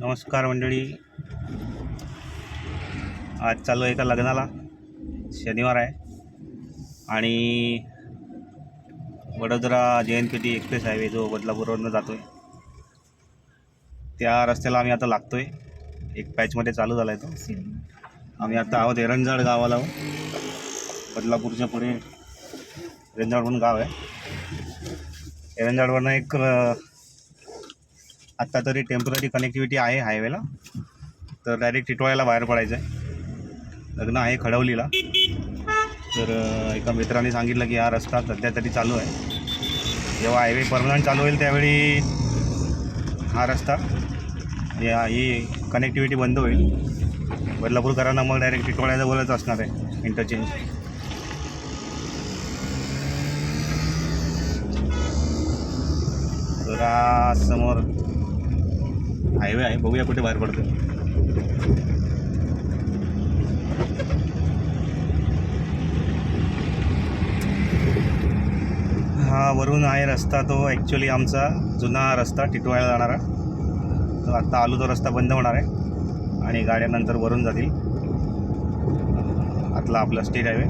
नमस्कार मंडळी. आज चालू आहे एका लग्नाला. शनिवार आहे. आणि Vadodara J N P T express highway जो बदलापूरवरनं जातो आहे त्या रस्त्याला आम्ही आता लागतो आहे एक पॅचमध्ये चालू झाला आहे तो. आम्ही आता आहोत एरंजाड गावाला. आहोत बदलापूरच्या पुढे एरंजाड म्हणून गाव आहे. एरंजाडवरनं एक आत्ता तरी टेंपररी कनेक्टिव्हिटी आहे हायवेला तर डायरेक्ट टिटोळ्याला बाहेर पडायचं आहे. लग्न आहे खडवलीला. तर एका मित्राने सांगितलं की हा रस्ता सध्या तरी चालू आहे. जेव्हा हायवे परमनंट चालू होईल त्यावेळी हा रस्ता या ही कनेक्टिव्हिटी बंद होईल. बदलापूरकरांना मग डायरेक्ट टिटवाळ्याजवळच असणार आहे इंटरचेंज तर समोर हायवे आहे बघूया कुठे बाहेर पडतो हा वरून आहे रस्ता तो ॲक्च्युली आमचा जुना रस्ता टिटवाळ्याला जाणारा. तो आत्ता आलो तो रस्ता बंद होणार आहे आणि गाड्या नंतर वरून जातील. आतला आपला स्टेट हायवे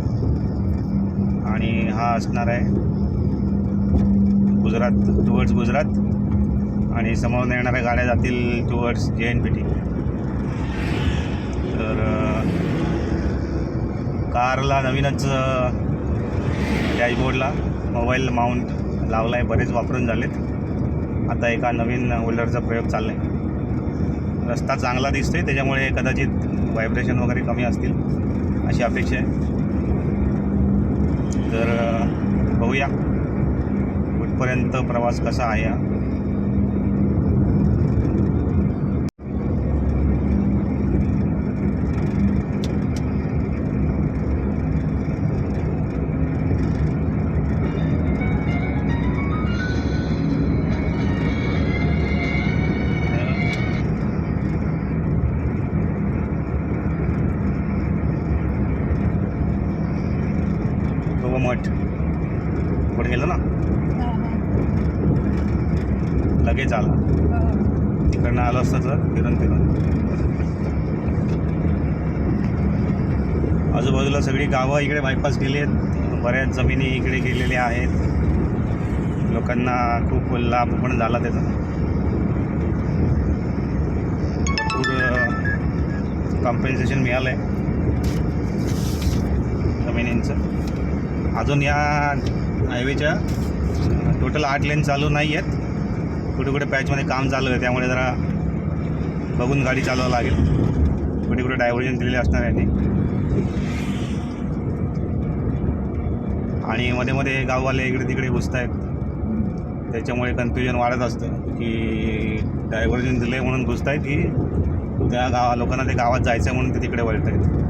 आणि हा असणार आहे गुजरात टुवर्ड्स गुजरात. आणि समोरून येणाऱ्या गाड्या जातील टुवर्ड्स जे एन पी टी तर कारला नवीनच डॅशबोर्डला मोबाईल माउंट लावला आहे बरेच वापरून झालेत. आता एका नवीन होल्डरचा प्रयोग चालला आहे रस्ता चांगला दिसतो आहे त्याच्यामुळे कदाचित व्हायब्रेशन वगैरे कमी असतील अशी अपेक्षा आहे. तर बघूया. कुठपर्यंत प्रवास कसा आहे हा मठ. पुढे गेलो ना? लगेच आला. तिकडनं आलो असतं तर फिरून फिरून. आजूबाजूला सगळी गावं इकडे बायपास गेली आहेत. बऱ्याच जमिनी इकडे गेलेल्या आहेत. लोकांना खूप लाभ पण झाला त्याचा. भरपूर कॉम्पेन्सेशन मिळालं आहे अजून या हायवेच्या टोटल आठ लेन चालू नाही आहेत. कुठे कुठे पॅचमध्ये काम चालू आहे त्यामुळे जरा बघून गाडी चालवावं लागेल. कुठे कुठे डायव्हर्जन दिलेले असणार आहे आणि मध्ये मध्ये गाववाले इकडे तिकडे घुसत आहेत त्याच्यामुळे कन्फ्युजन वाढत असतं की डायव्हर्जन दिलं आहे म्हणून घुसत आहेत की त्या गावा लोकांना ते गावात जायचं आहे म्हणून ते तिकडे वळत आहेत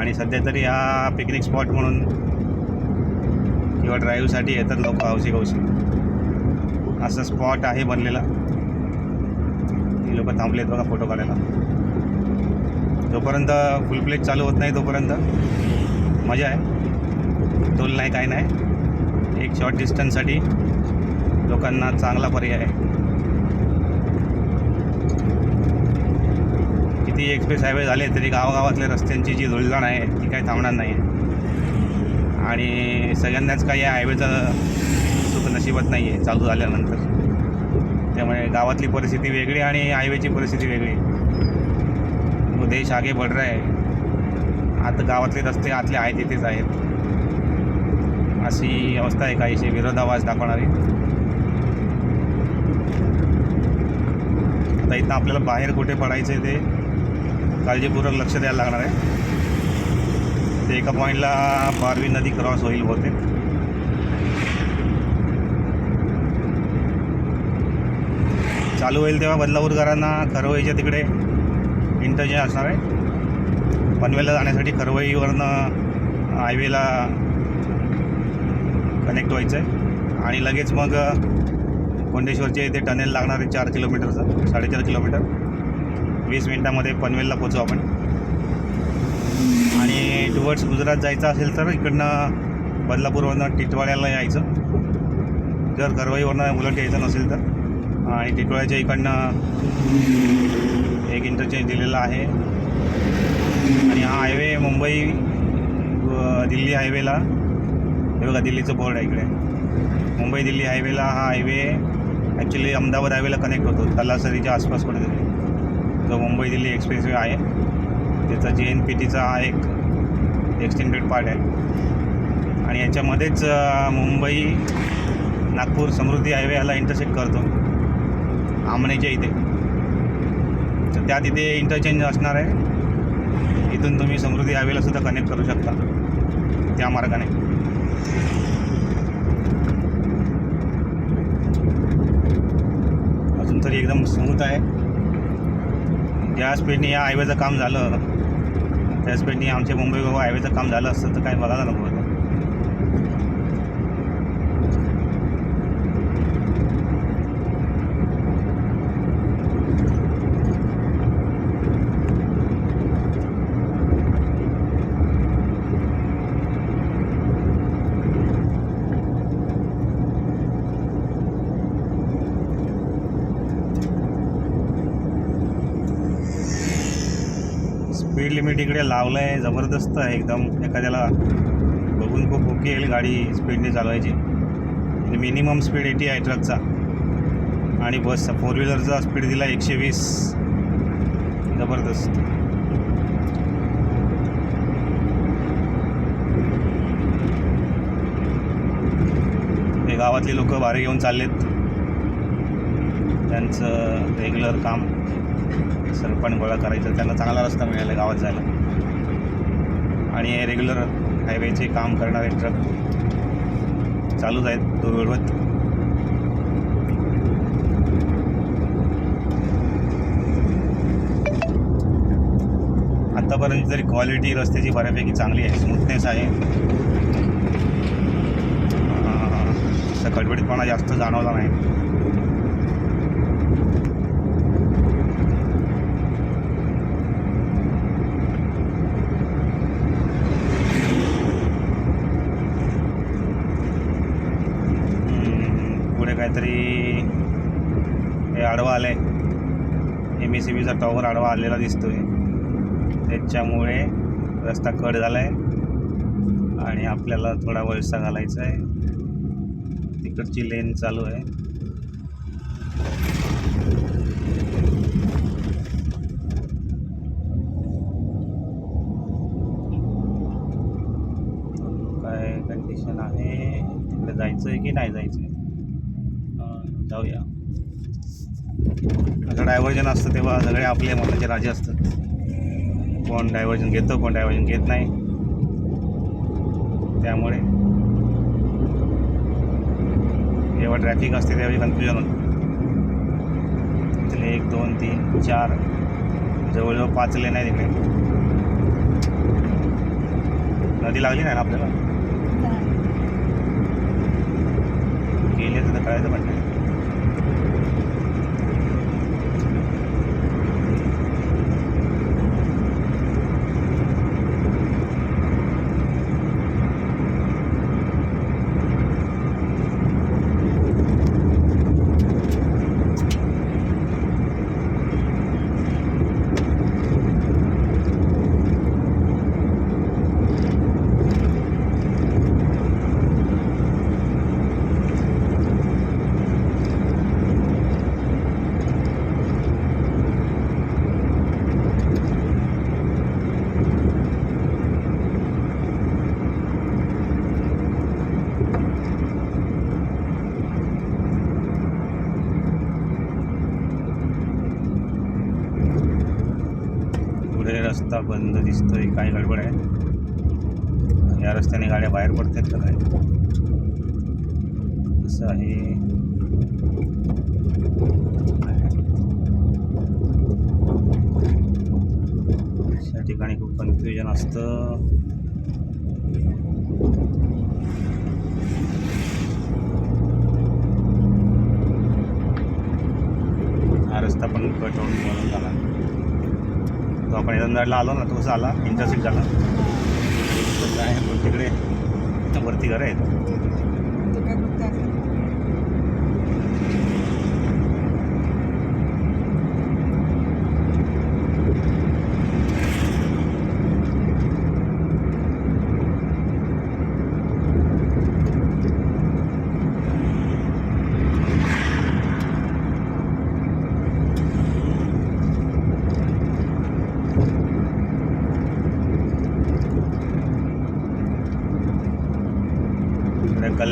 आणि सध्या तरी हा पिकनिक स्पॉट म्हणून किंवा ड्राईव्हसाठी येतात लोक हौशी कौशी. असं स्पॉट आहे बनलेला. ती लोक थांबलेत बघा फोटो काढायला. जोपर्यंत फुल प्लेट चालू होत नाही तोपर्यंत मजा आहे. टोल नाही काय नाही. एक शॉर्ट डिस्टन्ससाठी लोकांना चांगला पर्याय आहे. ती एक्सप्रेस हायवे झाले तरी गावागावातल्या रस्त्यांची जी धुळजाण आहे ती काही थांबणार नाही. आणि सगळ्यांनाच काही या हायवेचं सुख नशिबत नाही आहे चालू झाल्यानंतर. त्यामुळे गावातली परिस्थिती वेगळी आणि हायवेची परिस्थिती वेगळी. तो देश आगे बढ़ रहा आहे आता गावातले रस्ते आतले आहेत तिथेच आहेत. अशी अवस्था आहे काहीशी विरोधाभास दाखवणारी. आता इथं आपल्याला बाहेर कुठे पडायचं आहे ते काळजीपूर्वक लक्ष द्यायला लागणार आहे. ते एका पॉईंटला बारवी नदी क्रॉस होईल बहुतेक. चालू होईल तेव्हा बदलापूरकरांना खरवईच्या तिकडे इंटरचेंज असणार आहे. पनवेलला जाण्यासाठी खरवईवरनं हायवेला कनेक्ट व्हायचं आहे. आणि लगेच मग कोंडेश्वरच्या इथे टनेल लागणार आहे चार किलोमीटरचं साडेचार किलोमीटर. वीस मिनटामध्ये पनवेलला पोचू आपण. आणि टुवर्ड्स गुजरात जायचं असेल तर इकडनं बदलापूरवरनं टिटवाळ्याला यायचं. जर करवाईवरनं उलट यायचं नसेल तर. आणि टिटवाळ्याच्या इकडनं एक इंटरचेंज दिलेला आहे. आणि हा हायवे मुंबई दिल्ली हायवेला हे बघा दिल्लीचं बोर्ड आहे इकडे. मुंबई दिल्ली हायवेला हा हायवे ॲक्च्युली अहमदाबाद हायवेला कनेक्ट होतो. तलासरीच्या आसपास पडतो जो मुंबई दिल्ली एक्सप्रेसवे आहे. त्याचा जे एन पी टीचा हा एक एक्सटेंडेड पार्ट आहे. आणि याच्यामध्येच मुंबई नागपूर समृद्धी हायवे ह्याला इंटरसेक्ट करतो. आमणेच्या इथे. तर त्यात इथे इंटरचेंज असणार आहे. इथून तुम्ही समृद्धी हायवेला सुद्धा कनेक्ट करू शकता. त्या मार्गाने. अजून तरी एकदम स्मूथ आहे. ज्या स्पीडने या हायवेचं काम झालं त्या स्पीडने आमच्या मुंबई गोवा हायवेचं काम झालं असतं तर काय बघायला नको होतं स्पीड लिमिट इकडे लावलं आहे जबरदस्त आहे एकदम. एखाद्याला बघून खूप ओके येईल गाडी स्पीडने चालवायची. मिनिमम स्पीड एटी आहे ट्रकचा आणि बसचा फोर व्हीलरचा स्पीड दिला एकशे वीस. जबरदस्त. हे गावातली लोक भारी घेऊन चाललेत. त्यांचं रेग्युलर काम. सरपण गोळा करायचं त्यांना चांगला रस्ता मिळाला गावात जायला. आणि हे रेग्युलर हायवेचे काम करणारे ट्रक चालूच आहेत दुर्वत आत्तापर्यंत तरी क्वालिटी रस्त्याची बऱ्यापैकी चांगली आहे स्मूथनेस आहे. असं खडबडीतपणा जास्त जाणवला नाही हम्म, पुढे काहीतरी हे आडवा आलं आहे एम एस सी बीचा टॉवर आडवा आलेला दिसतोय. त्याच्यामुळे रस्ता कट झाला आहे आणि आपल्याला थोडा वळसा घालायचा आहे तिकडची लेन चालू आहे. काय कंडिशन आहे? तिकडे जायचं आहे की नाही जायचं आहे जाऊया. असं डायव्हर्जन असतं तेव्हा सगळे आपले मनाचे राजे असतात. कोण डायव्हर्जन घेतं कोण डायव्हर्जन घेत नाही. त्यामुळे जेव्हा ट्रॅफिक असते त्यावेळी कन्फ्युजन होतं. इथले एक दोन तीन चार जवळजवळ पाच लेन आहे तिकडे नदी लागली नाही ना आपल्याला? गेले तर कळायचं म्हटलं पुढे रस्ता बंद दिसतोय काय गडबड आहे. या रस्त्याने गाड्या बाहेर पडतात का काय? असं आहे. अशा ठिकाणी खूप कन्फ्युजन असतं. हा रस्ता पण कट होऊन बनून आलो ना तो आला इंटरसिट झाला तर काय तिकडे वरती घरं आहेत.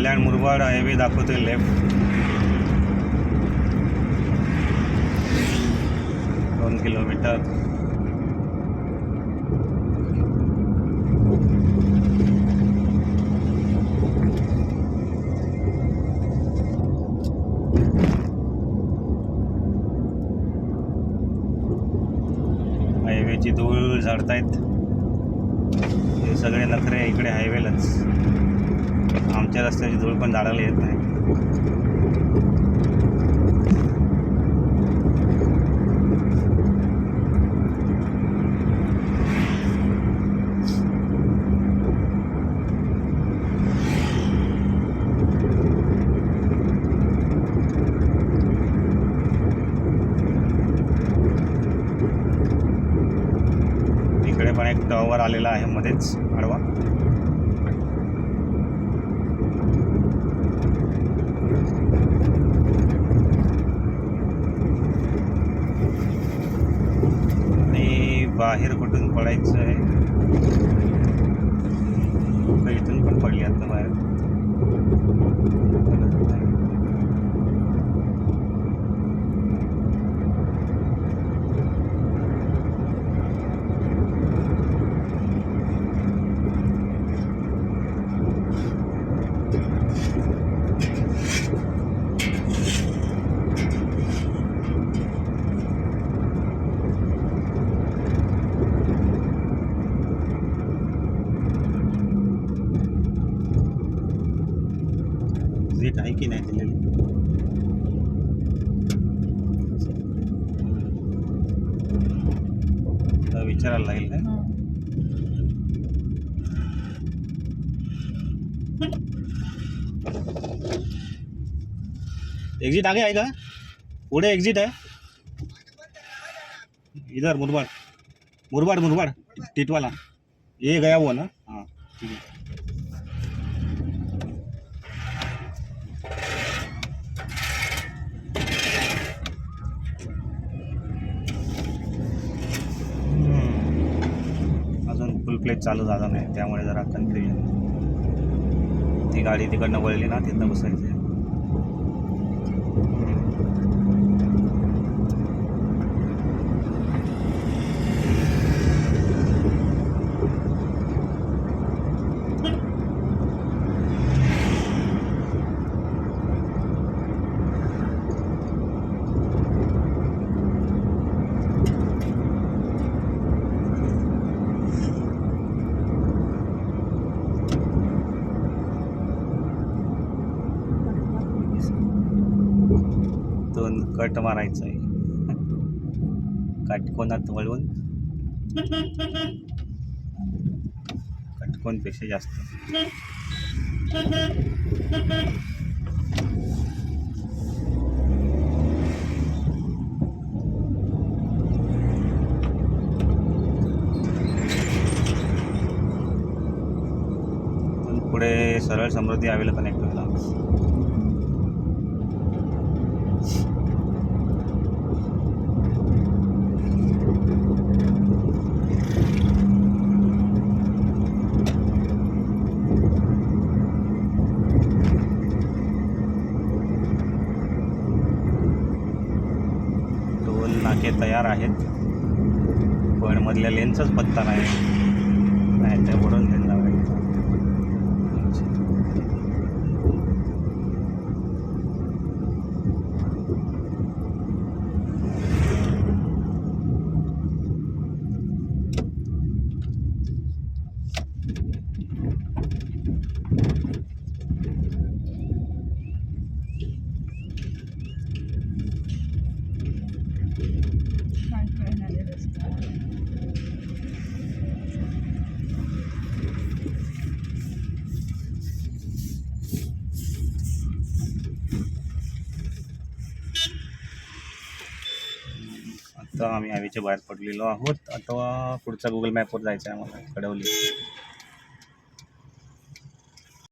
कल्याण मुरबाड हायवे दाखवतोय लेफ्ट दोन किलोमीटर हायवेची धूळ झाडतायत हे सगळे नखरे इकडे हायवेलाच आमच्या रस्त्याची धूळ पण झाडाला येत नाही. पण एक टॉवर आलेला आहे मध्येच. like लागेल काय? एग्जिट आगे आहे का? पुढे एक्झिट आहे. इधर मुरबाड. मुरबाड मुरबाड. टिटवाला. ये गया वो ना? हाँ ठीक है. क्लेच चालू झाला नाही त्यामुळे जरा कन्फ्युजन ती गाडी तिकडनं वळली ना तिथनं बसायची दोन कट मारायचं आहे काटकोनात वळून. काटकोनपेक्षा जास्त. पुढे सरळ समृद्धी अवेलेबल आहे होईल तयार आहेत. पण मधल्या लेन्सच पत्ता नाही. नाही आम्ही हवेच्या बाहेर पडलेलो आहोत. आता पुढचा गुगल मॅपवर जायचं आहे आम्हाला. कडवली